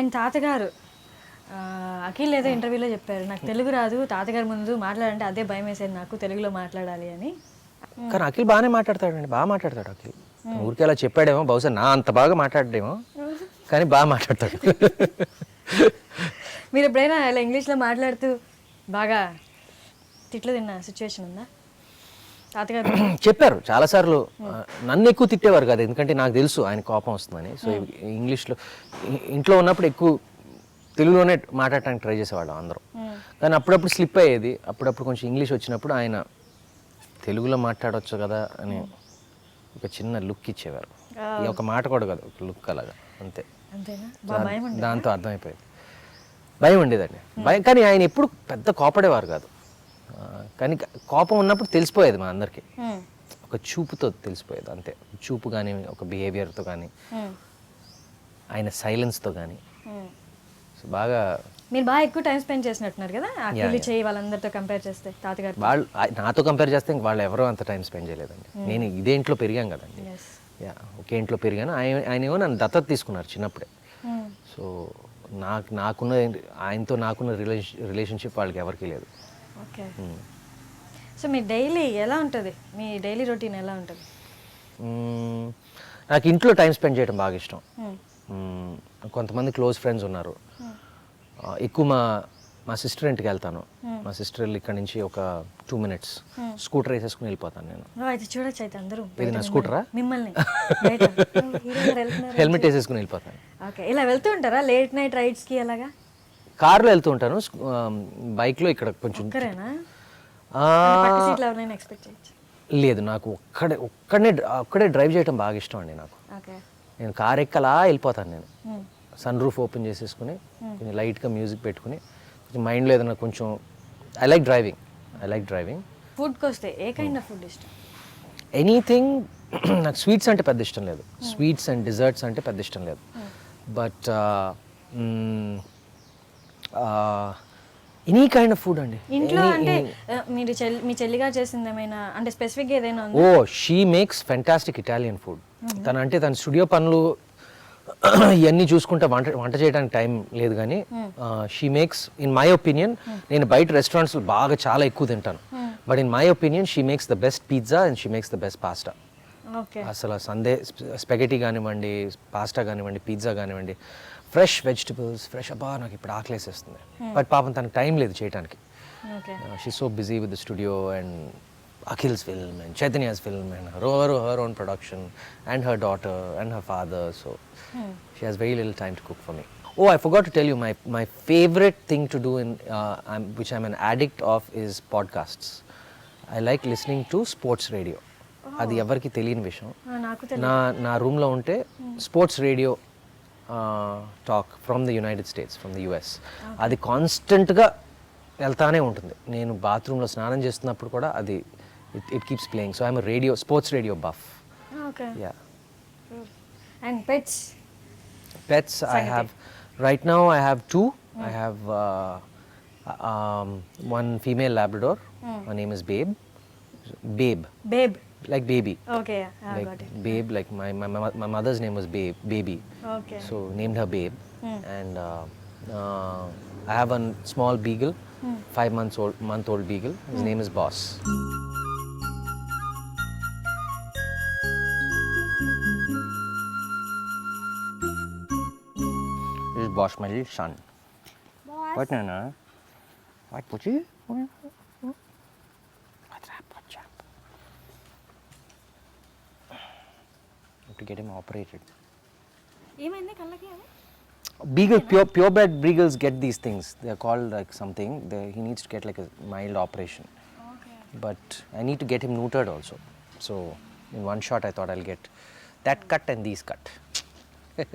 And తాతగారు. అఖిల్ ఏదో ఇంటర్వ్యూలో చెప్పారు నాకు తెలుగు రాదు తాతగారి ముందు మాట్లాడంటే అదే భయం వేసేది నాకు తెలుగులో మాట్లాడాలి అని. కానీ అఖిల్ బాగానే మాట్లాడతాడండి బాగా మాట్లాడతాడు అఖిల్. ఊరికే అలా చెప్పాడేమో బహుశా నా అంత బాగా మాట్లాడేమో కానీ బాగా మాట్లాడతాడు. మీరు ఎప్పుడైనా ఇలా ఇంగ్లీష్లో మాట్లాడుతూ బాగా తిట్లు తిన్న సిచ్యువేషన్ ఉందా? చెప్పారు. చాలాసార్లు నన్ను ఎక్కువ తిట్టేవారు కాదు. ఎందుకంటే నాకు తెలుసు ఆయన కోపం వస్తుందని. సో ఇంగ్లీష్లో ఇంట్లో ఉన్నప్పుడు ఎక్కువ తెలుగులోనే మాట్లాడటానికి ట్రై చేసేవాళ్ళం అందరం. కానీ అప్పుడప్పుడు స్లిప్ అయ్యేది. అప్పుడప్పుడు కొంచెం ఇంగ్లీష్ వచ్చినప్పుడు ఆయన తెలుగులో మాట్లాడవచ్చు కదా అని ఒక చిన్న లుక్ ఇచ్చేవారు. ఒక మాట కూడా కాదు ఒక లుక్ అలాగా. అంతే. దాంతో అర్థమైపోయింది. భయం ఉండేదండి. భయం కానీ ఆయన ఎప్పుడు పెద్ద కోపడేవారు కాదు. కానీ కోపం ఉన్నప్పుడు తెలిసిపోయేది మా అందరికీ. ఒక చూపుతో తెలిసిపోయేది అంతే. చూపు కానీ ఒక బిహేవియర్తో కానీ ఆయన సైలెన్స్తో కానీ సో బాగా మీరు బాగా ఎక్కువ టైం స్పెండ్ చేసినట్టున్నారు కదా? అఖిల్ చేయి వాళ్ళందరితో కంపేర్ చేస్తే తాతగారు వాళ్ళు నాతో కంపేర్ చేస్తే ఇంక వాళ్ళు ఎవరో అంత టైం స్పెండ్ చేయలేదండి. నేను ఇదే ఇంట్లో పెరిగాం కదండి. యా ఒకే ఇంట్లో పెరిగాను. ఆయన ఆయన ఏమో నన్ను దత్తత తీసుకున్నారు చిన్నప్పుడే. సో నాకు నాకున్న ఆయనతో నాకున్న రిలేషన్ రిలేషన్షిప్ వాళ్ళకి ఎవరికీ లేదు. ఓకే సో మీ డైలీ ఎలా ఉంటుంది? మీ డైలీ రొటీన్ ఎలా ఉంటుంది? మ్మ్. నాకు ఇంట్లో టైం స్పెండ్ చేయడం బాగా ఇష్టం. మ్మ్. కొంతమంది క్లోజ్ ఫ్రెండ్స్ ఉన్నారు. ఎక్కువ మా మా సిస్టర్ ఇంటికి వెళ్తాను. మా సిస్టర్ ఇక్కడ నుంచి ఒక టూ మినిట్స్ స్కూటర్ వేసేసుకుని వెళ్ళిపోతాను నేను. అయితే చూడొచ్చు అయితే అందరూ. ఇది నా స్కూటరా మిమ్మల్ని. హెల్మెట్ వేసేసుకుని వెళ్ళిపోతాను. ఓకే ఇలా వెళ్తూ ఉంటారా? లేట్ నైట్ రైడ్స్కి అలాగా? కార్లో వెళ్తూ ఉంటాను. బైక్లో ఇక్కడ కొంచెం లేదు నాకు ఒక్కడే ఒక్కడే ఒక్కడే డ్రైవ్ చేయడం బాగా ఇష్టం అండి నాకు. నేను కార్ ఎక్కలా వెళ్ళిపోతాను నేను. సన్ రూఫ్ ఓపెన్ చేసేసుకుని కొంచెం లైట్గా మ్యూజిక్ పెట్టుకుని కొంచెం మైండ్లో ఏదైనా కొంచెం I like driving I like driving. ఫుడ్కి వస్తే ఏ కైండ్ ఆఫ్ ఫుడ్ ఇష్టం? ఎనీథింగ్ నాకు స్వీట్స్ అంటే పెద్ద ఇష్టం లేదు. స్వీట్స్ అండ్ డిజర్ట్స్ అంటే పెద్ద ఇష్టం లేదు. But any kind of food అండి. ఇంట్లో అంటే మీరు చెల్లి మీ చెల్లిగా చేసింది ఏమైనా అంటే స్పెసిఫిక్గా ఏదైనా ఉందా? ఓ she makes fantastic Italian food తన అంటే తన స్టూడియో పనులు ఇవన్నీ చూసుకుంటే వంట వంట చేయడానికి టైం లేదు కానీ she makes in my opinion నేను బయట రెస్టారెంట్స్లో బాగా చాలా ఎక్కువ తింటాను. But in my opinion she makes the best pizza and she makes the best pasta అసలు సందే స్పెగటీ కానివ్వండి పాస్తా కానివ్వండి పిజ్జా కానివ్వండి ఫ్రెష్ వెజిటబుల్స్ ఫ్రెష్ అబ్బా నాకు ఇప్పుడు ఆకలేసేస్తుంది. బట్ పాపం తనకు టైం లేదు చేయడానికి she so busy with the studio and Akhil's film and Chaitanya's film and her her own production and her daughter and her father so she has very little time to cook for me oh I forgot to tell you my my favourite thing to do in which I'm an addict of is podcasts I like listening to sports radio అది ఎవరికి తెలియని విషయం. నా నా రూమ్లో ఉంటే sports radio talk from the United States from the US. అది కాన్స్టెంట్గా వెళ్తానే ఉంటుంది. నేను బాత్రూంలో స్నానం చేస్తున్నప్పుడు కూడా అది it it keeps playing so I'm radio sports radio buff okay. Yeah and pets pets I have right now I have two I have one female Labrador my name is babe babe babe like baby. Okay, yeah, I got it. like babe, like my, my, my my mother's name was babe, baby. Okay. So named her babe, hmm. and uh, uh, I have a small beagle, hmm. five months old month old beagle. His hmm. name is Boss. This is boss, my little son. Boss. What, Nana? What, Poochie? What? to get him operated. Beagle, pure purebred beagles get these things. They are called like something. They, he needs to get like a mild operation. Okay. But I need to get him neutered also. So in one shot, I thought I'll get that cut and these cut.